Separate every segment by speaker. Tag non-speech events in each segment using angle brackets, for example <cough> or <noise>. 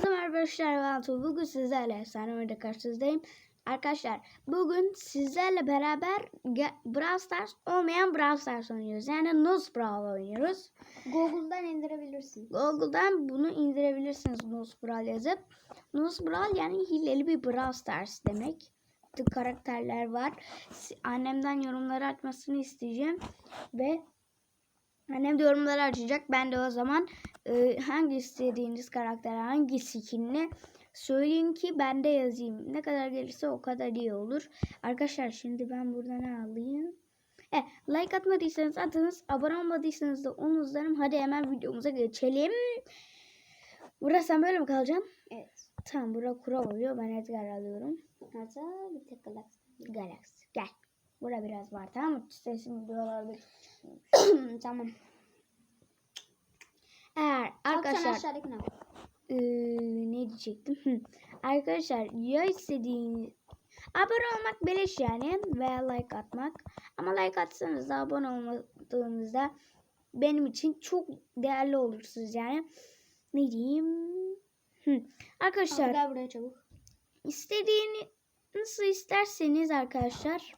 Speaker 1: Herkese merhaba arkadaşlar ben Tuğ. Bugün sizlerle efsane oyunda karşınızdayım. Arkadaşlar bugün sizlerle beraber Brawl Stars olmayan Brawl Stars oynuyoruz. Yani Nuz Brawl oynuyoruz.
Speaker 2: Google'dan indirebilirsin.
Speaker 1: Google'dan bunu indirebilirsiniz Nuz Brawl yazıp. Nuz Brawl yani hileli bir Brawl Stars demek. Karakterler var. Annemden yorumları açmasını isteyeceğim. Ve Annem de yorumları açacak. Ben de o zaman e, hangi istediğiniz karakter, hangi skinini söyleyin ki ben de yazayım. Ne kadar gelirse o kadar iyi olur. Arkadaşlar şimdi ben burada ne alayım? E, like atmadıysanız atınız. Abone olmadıysanız da onu izlerim. Hadi hemen videomuza geçelim. Burası sen böyle mi kalacaksın?
Speaker 2: Evet.
Speaker 1: Tamam bura kura oluyor. Ben Edgar alıyorum.
Speaker 2: Hatta bir tek galaksi.
Speaker 1: Galaxy. Gel. Bura biraz var tamam mı? Sesim videolarda <clears throat>
Speaker 2: tamam.
Speaker 1: Eğer
Speaker 2: Arkadaşlar.
Speaker 1: Ee, ne diyecektim? Arkadaşlar ya istediğiniz abone olmak beleş yani veya like atmak. Ama like atsanız da abone olmadığınızda benim için çok değerli olursunuz yani. Ne diyeyim? Hı. Arkadaşlar
Speaker 2: Abi gel buraya çabuk.
Speaker 1: istediğini nasıl isterseniz arkadaşlar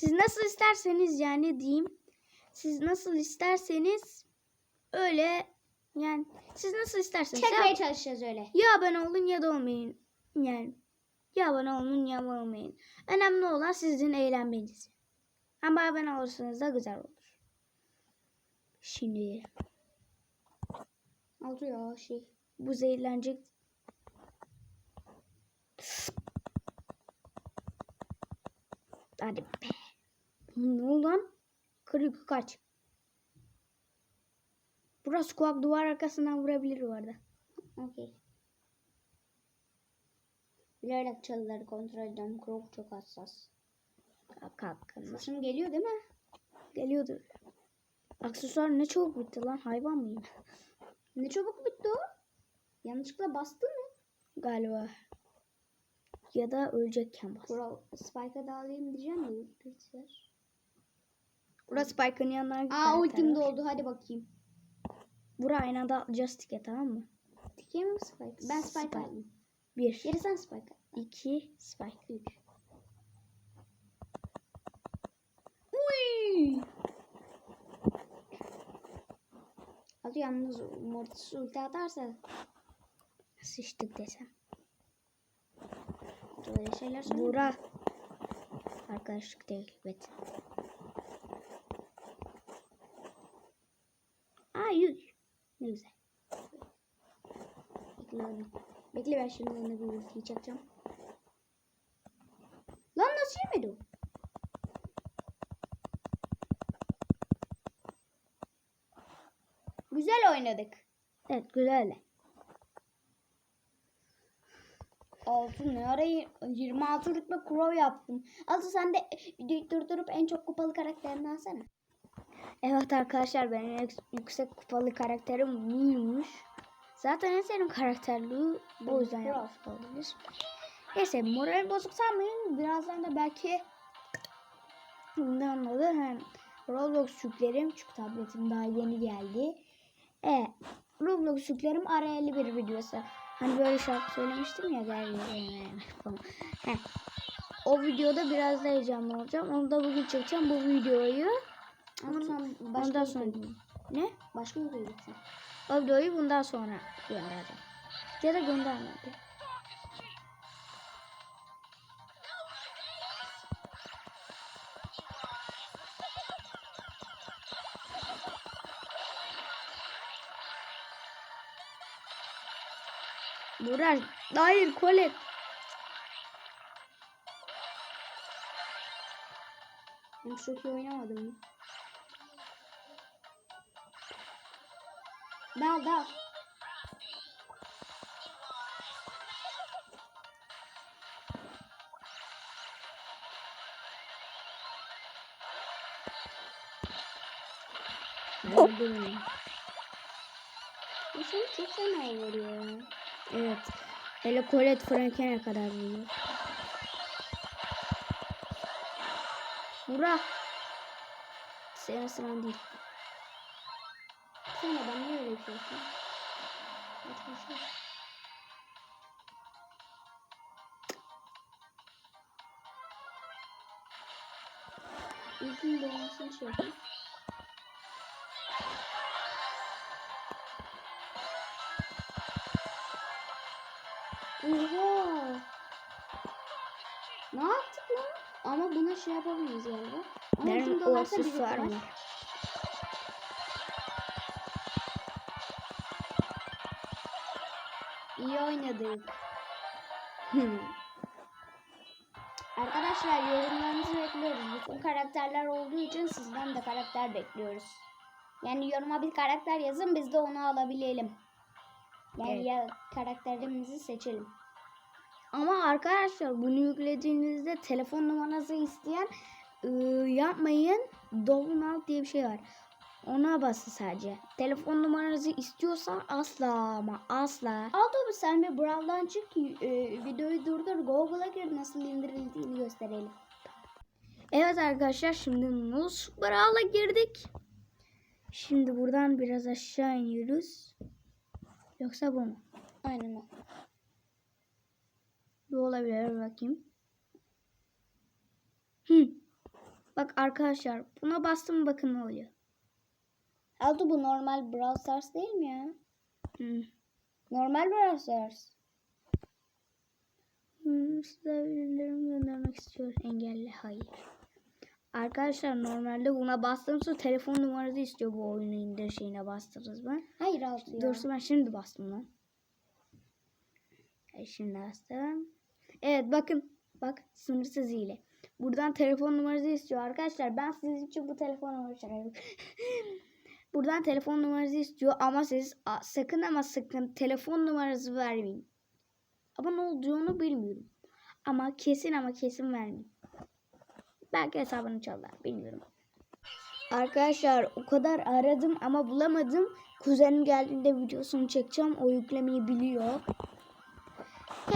Speaker 1: siz nasıl isterseniz yani diyeyim siz nasıl isterseniz öyle yani siz nasıl isterseniz
Speaker 2: Çekmeye
Speaker 1: ya,
Speaker 2: çalışacağız öyle.
Speaker 1: ya abone olun ya da olmayın yani ya abone olun ya da olmayın önemli olan sizin eğlenmeniz ama abone olursanız da güzel olur şimdi
Speaker 2: Oldu ya şey.
Speaker 1: bu zehirlenecek Hadi be. Ne oldu lan? Kırık kaç. Burası kulak duvar arkasından vurabilir bu arada.
Speaker 2: Okey. Bilerek çalıları kontrol ediyorum. Krok çok hassas.
Speaker 1: Kalk kalk.
Speaker 2: Sesim geliyor değil mi?
Speaker 1: Geliyordur. Aksesuar ne çabuk bitti lan hayvan mıyım?
Speaker 2: Ne çabuk bitti o. Yanlışlıkla bastın mı?
Speaker 1: Galiba. Ya da ölecekken bas.
Speaker 2: Kuro Spike'a da alayım diyeceğim ultisi
Speaker 1: Burası Spike'ın yanına
Speaker 2: Aa ultim doldu hadi bakayım.
Speaker 1: Bura aynı anda just tike tamam mı?
Speaker 2: Dikeyim mi Spike? Ben Spike,
Speaker 1: Spike.
Speaker 2: aldım.
Speaker 1: Bir,
Speaker 2: Geri sen Spike al.
Speaker 1: iki, Spike.
Speaker 2: Üç.
Speaker 1: Uy!
Speaker 2: Hadi yalnız Mortis ulti atarsa
Speaker 1: Sıçtık desem.
Speaker 2: böyle şeyler söyle.
Speaker 1: Bura. Arkadaşlık değil. Evet. Aa yük. Ne güzel.
Speaker 2: Bekle abi. Bekle ben şimdi ona bir ultiyi çakacağım. Lan nasıl yemedi o? Güzel oynadık.
Speaker 1: Evet güzel.
Speaker 2: Altın ne ara y- 26 rütbe crow yaptım. Altı sen de videoyu durdurup en çok kupalı karakterini alsana.
Speaker 1: Evet arkadaşlar benim en yüksek kupalı karakterim buymuş. Zaten en sevdiğim karakter Lu. O yüzden yapmış olabilir. Neyse moral bozuk sanmayın. Birazdan da belki ne anladı. Hem Roblox yüklerim. Çünkü tabletim daha yeni geldi. E, Roblox yüklerim ara 51 videosu. Hani böyle şarkı söylemiştim ya gel. O videoda biraz da heyecanlı olacağım. Onu da bugün çekeceğim bu videoyu.
Speaker 2: Sen başka
Speaker 1: Ondan sonra
Speaker 2: koydun.
Speaker 1: ne?
Speaker 2: Başka bir koydun.
Speaker 1: O videoyu bundan sonra göndereceğim. Ya da göndermedi. Burak, hayır Colette.
Speaker 2: Ben çok iyi oynamadım Dal dal.
Speaker 1: Öldüm.
Speaker 2: Bu seni çok fena vuruyor.
Speaker 1: Evet. Hele Colette Frank'e ne kadar büyüyor. Burak. Senin sıran değil.
Speaker 2: Sen bana niye öyle yapıyorsun? Kaç kaç kaç. İlkin doğmasını şey yapayım. Oha! Ne yaptık lan? Ama buna şey yapamayız galiba. Ama bizim
Speaker 1: o
Speaker 2: bir var.
Speaker 1: mı?
Speaker 2: İyi oynadık. Arkadaşlar yorumlarınızı bekliyoruz. Bütün karakterler olduğu için sizden de karakter bekliyoruz. Yani yoruma bir karakter yazın biz de onu alabilelim. Yani
Speaker 1: Evet.
Speaker 2: ya karakterimizi seçelim.
Speaker 1: Ama arkadaşlar bunu yüklediğinizde telefon numarası isteyen ıı, yapmayın. Download diye bir şey var. Ona basın sadece. Telefon numaranızı istiyorsa asla ama asla.
Speaker 2: Aldo sen bir Brawl'dan çık e, videoyu durdur Google'a gir nasıl indirildiğini gösterelim.
Speaker 1: Evet arkadaşlar şimdi Nus Brawl'a girdik. Şimdi buradan biraz aşağı iniyoruz. Yoksa bu mu?
Speaker 2: Aynen o.
Speaker 1: Bu olabilir bakayım. Hı. Bak arkadaşlar buna bastım bakın ne oluyor.
Speaker 2: Aldo bu normal Brawl Stars değil mi ya?
Speaker 1: Hı.
Speaker 2: Normal Brawl Stars.
Speaker 1: Hmm, size birilerini göndermek istiyor. Engelle hayır. Arkadaşlar normalde buna bastığım sonra telefon numarası istiyor bu oyunu indir şeyine bastırırız mı?
Speaker 2: Hayır Aldo ya.
Speaker 1: Doğrusu ben şimdi bastım lan. E, şimdi bastım. Evet bakın. Bak sınırsız hile. Buradan telefon numarası istiyor. Arkadaşlar ben sizin için bu telefon numarası arıyorum. <laughs> Buradan telefon numarası istiyor ama siz sakın ama sakın telefon numarası vermeyin. Ama ne olduğunu bilmiyorum. Ama kesin ama kesin vermeyin. Belki hesabını çaldılar. Bilmiyorum. Arkadaşlar o kadar aradım ama bulamadım. Kuzenim geldiğinde videosunu çekeceğim. O yüklemeyi biliyor.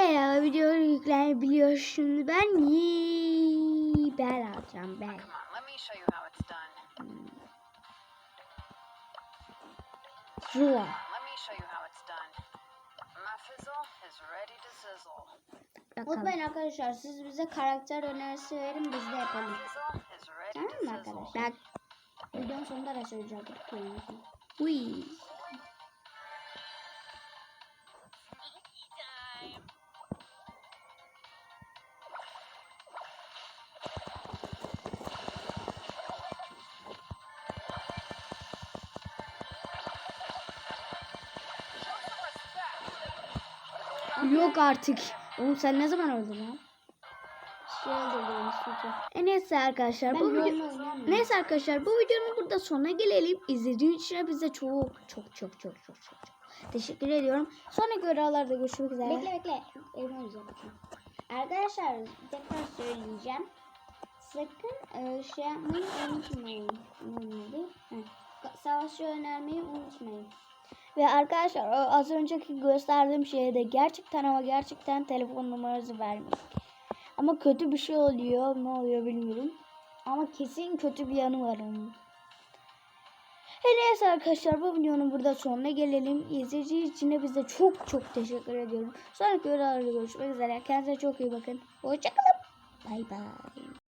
Speaker 1: Ya ya videoyu yüklemeyi biliyor. Şimdi ben iyi ben alacağım ben. Bakalım.
Speaker 2: Unutmayın arkadaşlar siz bize karakter önerisi verin biz de yapalım. Tamam mı arkadaşlar?
Speaker 1: Bak.
Speaker 2: Videonun sonunda da söyleyeceğim.
Speaker 1: Uy. Yok artık. Oğlum sen ne zaman öldün lan?
Speaker 2: Şey.
Speaker 1: E neyse arkadaşlar
Speaker 2: Ben
Speaker 1: bu video... Neyse arkadaşlar bu videonun burada sonuna gelelim. İzlediğiniz için bize çok çok çok çok çok çok çok teşekkür ediyorum. Sonraki videolarda görüşmek üzere.
Speaker 2: Bekle bekle. Yiyeceğim. Arkadaşlar tekrar söyleyeceğim. Sakın e, şey yapmayı unutmayın. Savaşı önermeyi unutmayın.
Speaker 1: Ve arkadaşlar az önceki gösterdiğim şeyde gerçekten ama gerçekten telefon numarası vermeyin. Ama kötü bir şey oluyor. Ne oluyor bilmiyorum. Ama kesin kötü bir yanı var onun. Her neyse arkadaşlar bu videonun burada sonuna gelelim. İzleyiciler için de bize çok çok teşekkür ediyorum. Sonraki videolarda görüşmek üzere. Kendinize çok iyi bakın. Hoşçakalın. Bay bay.